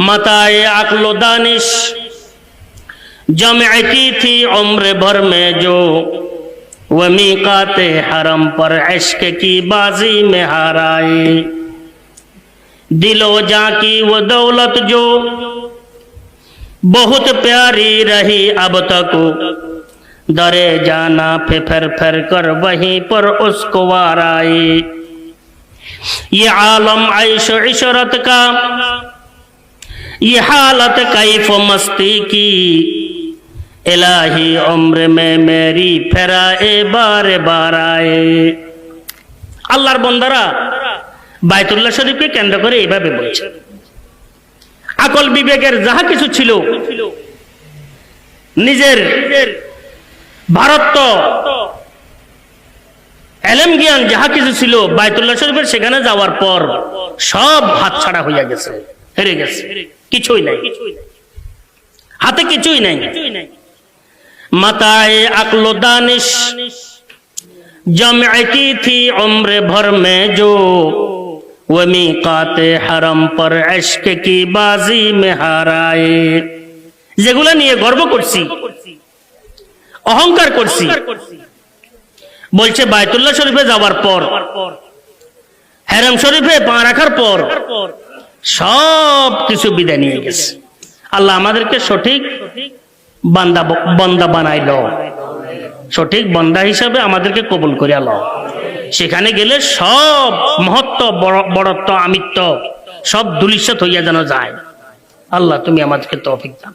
मताए अक्लो दानिश जम की थी उम्र भर में जो वो मीकाते हरम पर इश्क की बाजी में हाराए दिलो जा की वो दौलत जो बहुत प्यारी रही अब तक दरे जाना फिर फिर फिर कर वहीं पर उसको वाराए ये आलम ऐश इशरत का ये हालत कैफ मस्ती की इलाही उम्र में मेरी फेरा ए बारे बार आए আল্লাহর বন্দারা বায়তুল্লাহ শরীফকে কেন্দ্র করে এইভাবে বলছে আকল বিবেকের যাহা কিছু ছিল নিজের ভারত এলেম জ্ঞান যাহা কিছু ছিল বায়তুল্লাহ শরীফের সেখানে যাওয়ার পর সব হাত ছাড়া হইয়া গেছে হেরে গেছে। কিছুই নাই। হাতে কিছুই নাই। মাতায় আকলো দানিশ হারায়। যেগুলো নিয়ে গর্ব করছি, অহংকার করছি, বলছে বায়তুল্লাহ শরীফে যাওয়ার পর, হেরাম শরীফে পা রাখার পর সব কিছু বিদায় নিয়ে গেছে। আল্লাহ আমাদেরকে সঠিক বান্দা বন্দা বানাইল। সঠিক বন্দা হিসাবে আমাদেরকে কবুল করে আলো সেখানে গেলে সব মহত্ব, বড়- বড়ত্ব, আমিত্ব সব দুলিশ হইয়া যেন যায়। আল্লাহ তুমি আমাদেরকে তৌফিক দাও